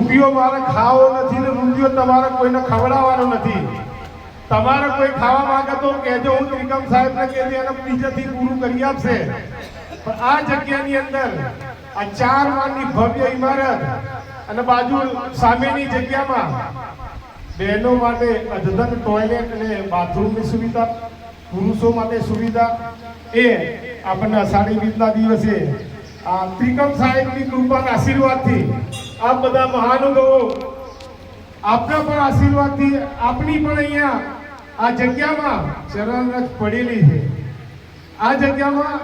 રૂપિયો મારે ખાવો નથી ને રૂપિયો તમારે કોઈને ખવડાવવાનો નથી. તમારે કોઈ ખાવા માંગે તો કહેજો, હું ત્રિકમ સાહેબને કહેજે એને બીજેથી પૂરું કરી આપશે. પણ આ જગ્યાની અંદર આ ચાર માળની ભવ્ય ઇમારત અને બાજુ સામેની જગ્યામાં બહેનો માટે અદ્યતન ટોયલેટ અને બાથરૂમની સુવિધા, પુરુષો માટે સુવિધા. એ આપણને અષાઢી બીજના દિવસે આ ત્રિકમ સાહેબની કૃપાના આશીર્વાદથી આ બધા મહાનુભાવો, આપના પણ આશીર્વાદથી આપની પણ અહીંયા આ જગ્યામાં ચરણરજ પડેલી છે. આ જગ્યામાં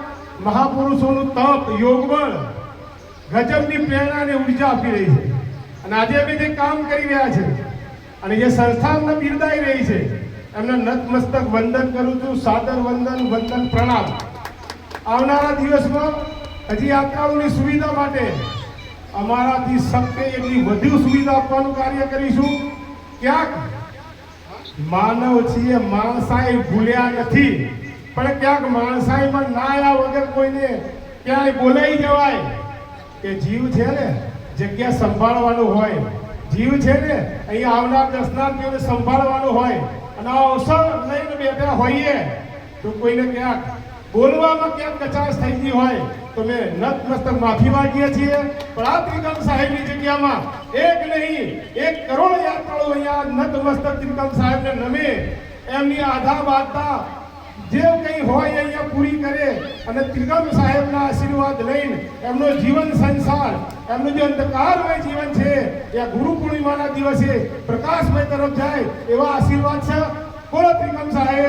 મહાપુરુષોનું તપ, યોગબળ, ગજબની પ્રેરણા અને ઊર્જા આપી રહી છે. અને આજે અમે જે કામ કરી રહ્યા છે, અને જે સંસ્થા બિરદાઈ રહી છે, એમને નતમસ્તક વંદન કરું છું, સાદર વંદન વંદન પ્રણામ. આવનારા દિવસમાં હજી યાત્રાઓની સુવિધા માટે અમારાથી શક્ય એટલી વધુ સુવિધા આપવાનું કાર્ય કરીશું. ક્યાંક? માનવ છીએ માણસાઈ ભૂલ્યા નથી. પણ ક્યાંક માણસાઈમાં ના આવ્યા વગર કોઈને ક્યાંય બોલાઈ જવાય. કે જીવ છે ને, જગ્યા સંભાળવાનું હોય. જીવ છે ને, અહીંયા આવનાર દર્શનાર્થીઓને સંભાળવાનું હોય. અને આ અવસર લઈને બેઠા હોઈએ. તો કોઈને ક્યાંક બોલવામાં ક્યાંક કચાશ થઈ ગઈ હોય. તો મેં નતમસ્તક માફી માંગીએ છીએ, પણ આ ત્રિકમ સાહેબની જગ્યામાં એક નહીં, એક કરોડ યાત્રાળુ અહીંયા નતમસ્તક ત્રિકમ સાહેબને નમે. એમની આધા બાધતા જે કંઈ હોય અહીંયા પૂરી કરે અને ત્રિકમ સાહેબના આશીર્વાદ લઈને એમનો જીવન સંસાર, એમનું જે અંધકારમય જીવન છે, એ ગુરુ પૂર્ણિમાના દિવસે પ્રકાશમય તરફ જાય એવા આશીર્વાદ છે. બોલો ત્રિકમ સાહેબની જય